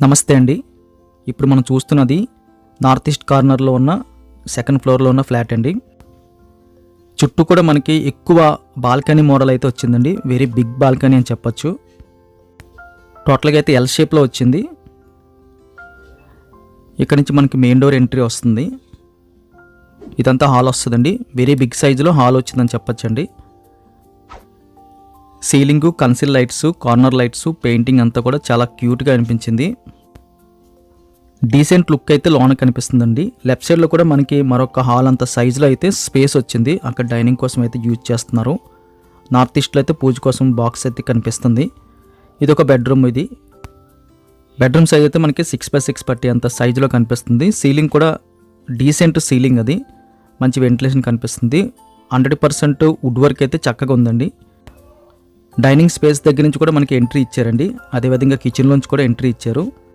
నమస్తే అండి. ఇప్పుడు మనం చూస్తున్నది నార్త్ ఈస్ట్ కార్నర్లో ఉన్న సెకండ్ ఫ్లోర్లో ఉన్న ఫ్లాట్ అండి. చుట్టూ కూడా మనకి ఎక్కువ బాల్కనీ మోడల్ అయితే వచ్చిందండి. వెరీ బిగ్ బాల్కనీ అని చెప్పొచ్చు. టోటల్గా అయితే ఎల్ షేప్లో వచ్చింది. ఇక్కడ నుంచి మనకి మెయిన్ డోర్ ఎంట్రీ వస్తుంది. ఇదంతా హాల్ వస్తుందండి. వెరీ బిగ్ సైజులో హాల్ వచ్చిందని చెప్పచ్చండి. Ceiling conceal lights corner lights painting అంతా కూడా చాలా క్యూట్గా అనిపించింది. డీసెంట్ లుక్ అయితే లోన కనిపిస్తుందండి. లెఫ్ట్ సైడ్లో కూడా మనకి మరొక హాల్ అంత సైజులో అయితే స్పేస్ వచ్చింది. అక్కడ డైనింగ్ కోసం అయితే యూజ్ చేస్తున్నారు. నార్త్ ఈస్ట్లో అయితే పూజ కోసం బాక్స్ అయితే కనిపిస్తుంది. ఇది ఒక బెడ్రూమ్ ఇది. బెడ్రూమ్ సైజ్ అయితే మనకి సిక్స్ బై సిక్స్ పట్టి అంత సైజులో కనిపిస్తుంది. సీలింగ్ కూడా డీసెంట్ సీలింగ్ అది. మంచి వెంటిలేషన్ కనిపిస్తుంది. హండ్రెడ్ పర్సెంట్ వుడ్ వర్క్ అయితే చక్కగా ఉందండి. డైనింగ్ స్పేస్ దగ్గర నుంచి కూడా మనకి ఎంట్రీ ఇచ్చారండి. అదేవిధంగా కిచెన్లోంచి కూడా ఎంట్రీ ఇచ్చారు.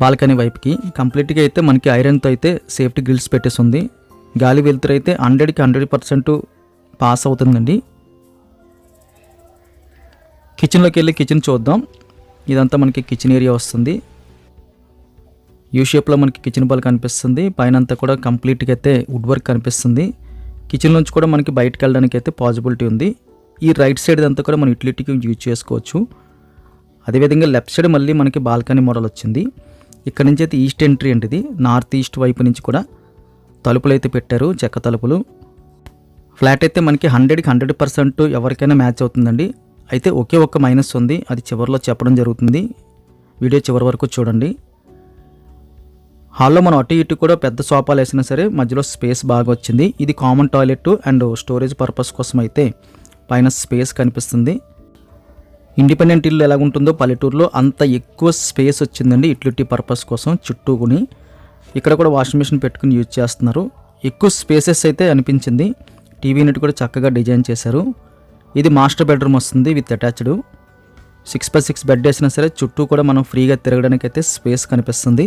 బాల్కనీ వైపుకి. కంప్లీట్గా అయితే మనకి ఐరన్తో అయితే సేఫ్టీ గ్రిల్స్ పెట్టేసి ఉంది గాలి వెలుతురు అయితే హండ్రెడ్కి హండ్రెడ్ పర్సెంట్ పాస్ అవుతుందండి. కిచెన్లోకి వెళ్ళి కిచెన్ చూద్దాం. ఇదంతా మనకి కిచెన్ ఏరియా వస్తుంది. యూ షేప్లో మనకి కిచెన్ బాల్ కనిపిస్తుంది. పైన అంతా కూడా కంప్లీట్గా అయితే వుడ్ వర్క్ కనిపిస్తుంది. కిచెన్ నుంచి కూడా మనకి బయటకు వెళ్ళడానికి అయితే పాసిబిలిటీ ఉంది. ఈ రైట్ సైడ్ అంతా కూడా మనం యూటిలిటీకి యూజ్ చేసుకోవచ్చు. అదేవిధంగా లెఫ్ట్ సైడ్ మళ్ళీ మనకి బాల్కనీ మోడల్ వచ్చింది. ఇక్కడ నుంచి అయితే ఈస్ట్ ఎంట్రీ అండి ఇది నార్త్ ఈస్ట్ వైపు నుంచి కూడా తలుపులు అయితే పెట్టారు చెక్క తలుపులు. ఫ్లాట్ అయితే మనకి హండ్రెడ్కి హండ్రెడ్ పర్సెంట్ ఎవరికైనా మ్యాచ్ అవుతుందండి. అయితే ఒకే ఒక్క మైనస్ ఉంది అది చివరిలో చెప్పడం జరుగుతుంది. వీడియో చివరి వరకు చూడండి. హాల్లో మనం అటు ఇటు కూడా పెద్ద సోఫాలు వేసినా సరే మధ్యలో స్పేస్ బాగా వచ్చింది. ఇది common toilet and storage purpose కోసం అయితే పైన స్పేస్ కనిపిస్తుంది. ఇండిపెండెంట్ ఇల్లు ఎలా ఉంటుందో పల్లెటూరులో అంత ఎక్కువ స్పేస్ వచ్చిందండి ఇట్లుట్టి పర్పస్ కోసం చుట్టూకుని ఇక్కడ కూడా వాషింగ్ మిషన్ పెట్టుకుని యూజ్ చేస్తున్నారు. ఎక్కువ స్పేసెస్ అయితే అనిపించింది. టీవీ యూనిట్ కూడా చక్కగా డిజైన్ చేశారు. ఇది మాస్టర్ బెడ్రూమ్ వస్తుంది with attached. Six by six bed వేసినా సరే చుట్టూ కూడా మనం ఫ్రీగా తిరగడానికి అయితే స్పేస్ కనిపిస్తుంది.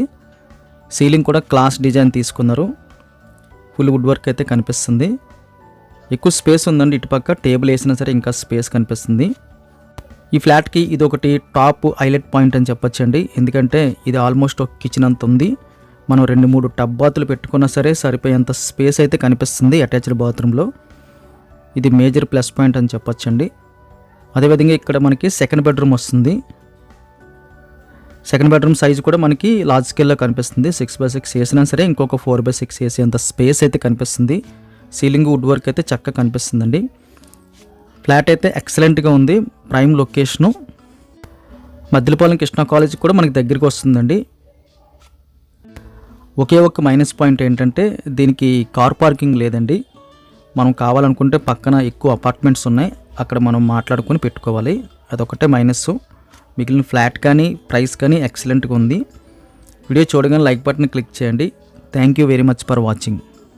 సీలింగ్ కూడా క్లాస్ డిజైన్ తీసుకున్నారు. ఫుల్ వుడ్ వర్క్ అయితే కనిపిస్తుంది. ఎక్కువ స్పేస్ ఉందండి ఇటుపక్క టేబుల్ వేసినా సరే ఇంకా స్పేస్ కనిపిస్తుంది. ఈ ఫ్లాట్కి ఇది ఒకటి టాప్ హైలైట్ పాయింట్ అని చెప్పొచ్చండి. ఎందుకంటే ఇది ఆల్మోస్ట్ ఒక కిచెన్ అంత ఉంది. మనం రెండు మూడు టబ్ బాతులు పెట్టుకున్నా సరే సరిపోయేంత స్పేస్ అయితే కనిపిస్తుంది అటాచ్డ్ బాత్రూంలో. ఇది మేజర్ ప్లస్ పాయింట్ అని చెప్పొచ్చండి. అదేవిధంగా ఇక్కడ మనకి సెకండ్ బెడ్రూమ్ వస్తుంది. సెకండ్ బెడ్రూమ్ సైజ్ కూడా మనకి లార్జ్ స్కేల్లో కనిపిస్తుంది. సిక్స్ బై సిక్స్ వేసినా సరే ఇంకొక ఫోర్ బై సిక్స్ వేసేంత అంత స్పేస్ అయితే కనిపిస్తుంది. సీలింగ్ వుడ్ వర్క్ అయితే చక్కగా కనిపిస్తుందండి. ఫ్లాట్ అయితే ఎక్సలెంట్గా ఉంది. Prime location Maddilapalem Krishna college కూడా మనకి దగ్గరికి వస్తుందండి. ఒకే ఒక్క మైనస్ పాయింట్ ఏంటంటే దీనికి కార్ పార్కింగ్ లేదండి. మనం కావాలనుకుంటే పక్కన ఎక్కువ అపార్ట్మెంట్స్ ఉన్నాయి. అక్కడ మనం మాట్లాడుకొని పెట్టుకోవాలి. అదొకటే మైనస్ మిగిలిన ఫ్లాట్ కానీ ప్రైస్ కానీ ఎక్సలెంట్గా ఉంది. వీడియో చూడగానే లైక్ బటన్ క్లిక్ చేయండి. Thank you very much for watching